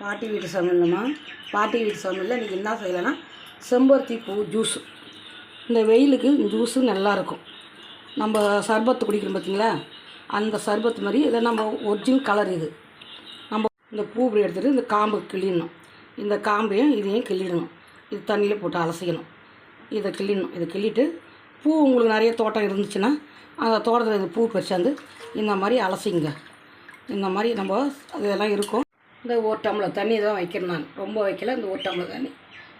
பாட்டி வீட்டு சமையல்மா பாட்டி வீட்டு சமையலில் இன்றைக்கி என்ன செய்யலைன்னா செம்பருத்தி பூ ஜூஸ் இந்த வெயிலுக்கு ஜூஸு நல்லாயிருக்கும் நம்ம சர்பத்து குடிக்கிறோம் பார்த்தீங்களா அந்த சர்பத்து மாதிரி இதை நம்ம ஒரிஜினல் கலர் இது. நம்ம இந்த பூ இப்படி எடுத்துகிட்டு இந்த காம்பு கிள்ளிடணும். இந்த காம்பையும் இதையும் கிள்ளிடணும். இது தண்ணியில் போட்டு அலசிக்கணும். இதை கிள்ளிடணும். இதை கிள்ளிட்டு பூ உங்களுக்கு நிறைய தோட்டம் இருந்துச்சுன்னா அந்த தோட்டத்தில் இந்த பூ பறிச்சாந்து இந்த மாதிரி அலசிங்க இந்த மாதிரி நம்ம அதெல்லாம் இருக்கும். இந்த ஒரு டம்ளர் தண்ணி தான் வைக்கிறேன் நான். ரொம்ப வைக்கல இந்த ஒரு டம்ளர் தண்ணி.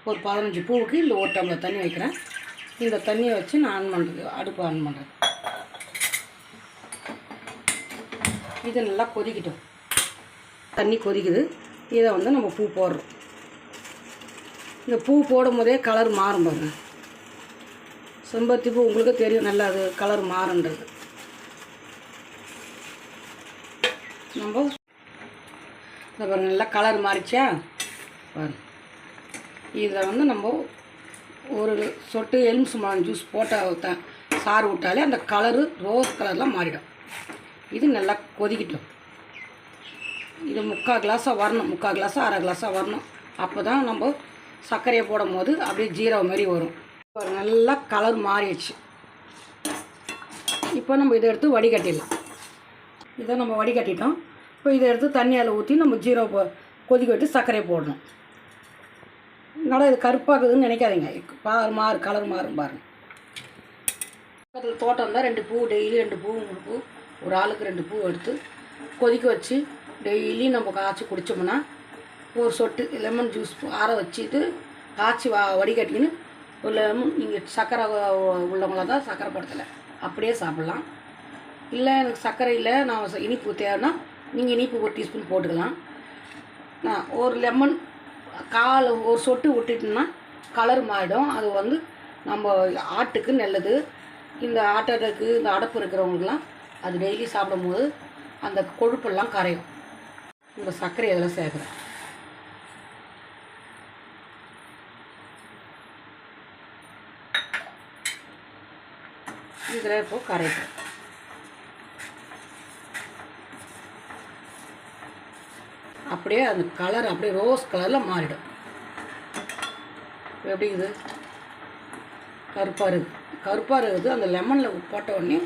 ஒரு பதினஞ்சு பூவுக்கு இந்த ஒரு டம்ளர் தண்ணி வைக்கிறேன். இந்த தண்ணியை வச்சு நான் ஆன் பண்ணுறது அடுப்பு ஆன் பண்ணுறேன் இது நல்லா கொதிக்கட்டும். தண்ணி கொதிக்குது. இதை வந்து நம்ம பூ போடுறோம். இந்த பூ போடும் போதே கலர் மாறும் பாருங்க. செம்பருத்தி பூ உங்களுக்கு தெரியும் நல்லா அது கலர் மாறுன்றது. நம்ம இந்த பாருங்க நல்லா கலர் மாறிச்சா பாருங்க இதில் வந்து நம்ம ஒரு சொட்டு எலுமிச்சை பழம் ஜூஸ் போட்டால் சாறு விட்டாலே அந்த கலரு ரோஸ் கலர்லாம் மாறிடும். இது நல்லா கொதிக்கட்டும். இது முக்கால் கிளாஸாக வரணும். முக்கால் கிளாஸாக அரை கிளாஸாக வரணும். அப்போ தான் நம்ம சர்க்கரையை போடும் போது அப்படியே ஜீரோ மாதிரி வரும். ஒரு நல்லா கலர் மாறிடுச்சு. இப்போ நம்ம இதை எடுத்து வடிகட்டிடலாம். இதை நம்ம வடிகட்டிட்டோம். இப்போ இதை எடுத்து தண்ணியால் ஊற்றி நம்ம ஜீரோ கொதிக்க விட்டு சர்க்கரையை போடணும். நல்லா இது கருப்பாக்குதுன்னு நினைக்காதீங்க. பாரு மாறு கலர் மாறும் பாருங்க. பக்கத்தில் தோட்டம் தான் ரெண்டு பூ டெய்லி ரெண்டு பூ மூணு பூ. ஒரு ஆளுக்கு ரெண்டு பூ எடுத்து கொதிக்க வச்சு டெய்லி நம்ம காய்ச்சி குடித்தோம்னா ஒரு சொட்டு லெமன் ஜூஸ் ஆற வச்சுட்டு காய்ச்சி வா வடிகட்டிக்கின்னு ஒரு லெமன் நீங்கள் சர்க்கரை உள்ளவங்கள தான் சர்க்கரை படுத்தலை. அப்படியே சாப்பிட்லாம். இல்லை எனக்கு சர்க்கரை இல்லை நான் ச- இனிப்பு தேவைன்னா நீங்கள் இனிப்பு ஒரு டீஸ்பூன் போட்டுக்கலாம். நான் ஒரு லெமன் கால் ஒரு சொட்டு விட்டுட்டோம்னா கலர் மாறிடும். அது வந்து நம்ம ஆட்டுக்கு நல்லது. இந்த ஆட்டத்துக்கு இந்த அடப்பு இருக்கிறவங்களுக்குலாம் அது டெய்லி சாப்பிடும்போது அந்த கொழுப்பெல்லாம் கரையும். இந்த சர்க்கரை இதெல்லாம் சேர்க்குறேன். இதில் இப்போது கரைக்கும் அப்படியே அந்த கலர் அப்படியே ரோஸ் கலரில் மாறிடும். எப்படி இது கருப்பாக இருக்குது. கருப்பாக இருக்குது. அந்த லெமனில் போட்ட உடனே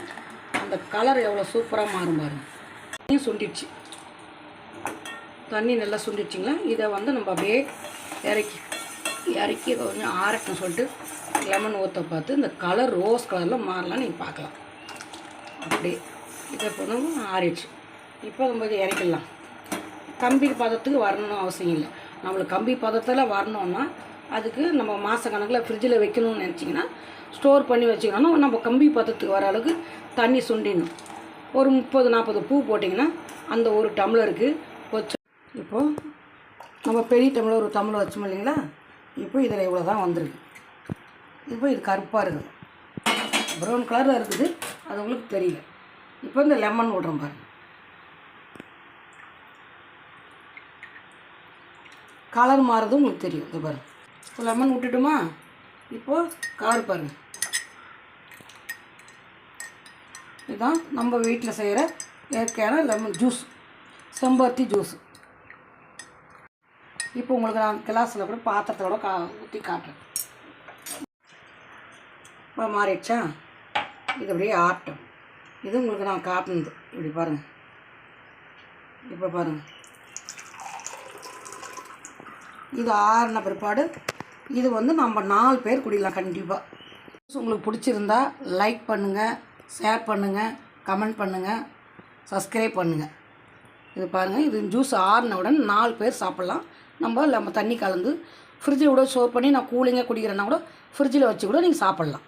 அந்த கலர் எவ்வளோ சூப்பராக மாறும் பாருங்க. தண்ணி சுண்டிடுச்சு. தண்ணி நல்லா சுண்டிடுச்சிங்களா? இதை வந்து நம்ம அப்படியே இறக்கி இறக்கி இதை கொஞ்சம் ஆறட்டும் சொல்லிட்டு லெமன் ஊற்ற பார்த்து இந்த கலர் ரோஸ் கலரில் மாறலாம் நீங்கள் பார்க்கலாம். அப்படியே இதை இப்போ ஆறிடுச்சு. இப்போ நம்ம இறக்கிடலாம். கம்பி பதத்துக்கு வரணும்னு அவசியம் இல்லை. நம்மளுக்கு கம்பி பதத்தில் வரணும்னா அதுக்கு நம்ம மாத கணக்கில் ஃப்ரிட்ஜில் வைக்கணும்னு நினச்சிங்கன்னா ஸ்டோர் பண்ணி வச்சுக்கணும்னா நம்ம கம்பி பதத்துக்கு வர அளவுக்கு தண்ணி சுண்டிடணும். ஒரு முப்பது நாற்பது பூ போட்டிங்கன்னா அந்த ஒரு டம்ளருக்கு வச்சு இப்போது நம்ம பெரிய டம்ளர் ஒரு டம்ளர் வச்சோம் இல்லைங்களா? இப்போ இதில் இவ்வளோ தான் வந்திருக்கு. இப்போ இது கருப்பாக இருக்குது. ப்ரௌன் கலரில் இருக்குது. அது உங்களுக்கு தெரியல. இப்போ இந்த லெமன் விட்றோம் பாருங்கள் கலர் மாறுறதும் உங்களுக்கு தெரியும். இது பாருங்க. இப்போ லெமன் விட்டுட்டுமா? இப்போது கலர் பாருங்கள் இதுதான் நம்ம வீட்டில் செய்கிற இயற்கையான லெமன் ஜூஸ் செம்பருத்தி ஜூஸ் இப்போ உங்களுக்கு நான் கிளாஸில் கூட பாத்திரத்தோட கா ஊற்றி காட்டுறேன். இப்போ மாறிடுச்சா? இது அப்படியே ஆட்டம். இது உங்களுக்கு நான் காட்டினது. இப்படி பாருங்கள் இப்போ பாருங்கள் இது ஆறின பிற்பாடு இது வந்து நம்ம நாலு பேர் குடிக்கலாம் கண்டிப்பாக உங்களுக்கு பிடிச்சிருந்தா லைக் பண்ணுங்கள் ஷேர் பண்ணுங்கள் கமெண்ட் பண்ணுங்கள் சப்ஸ்கிரைப் பண்ணுங்கள் இது பாருங்கள் இது ஜூஸ் ஆறின உடனே நாலு பேர் சாப்பிட்லாம். நம்ம நம்ம தண்ணி கலந்து ஃப்ரிட்ஜில் கூட ஸ்டோர் பண்ணி நான் கூலிங்காக குடிக்கிறேன்னா கூட ஃப்ரிட்ஜில் வச்சு கூட நீங்கள் சாப்பிட்லாம்.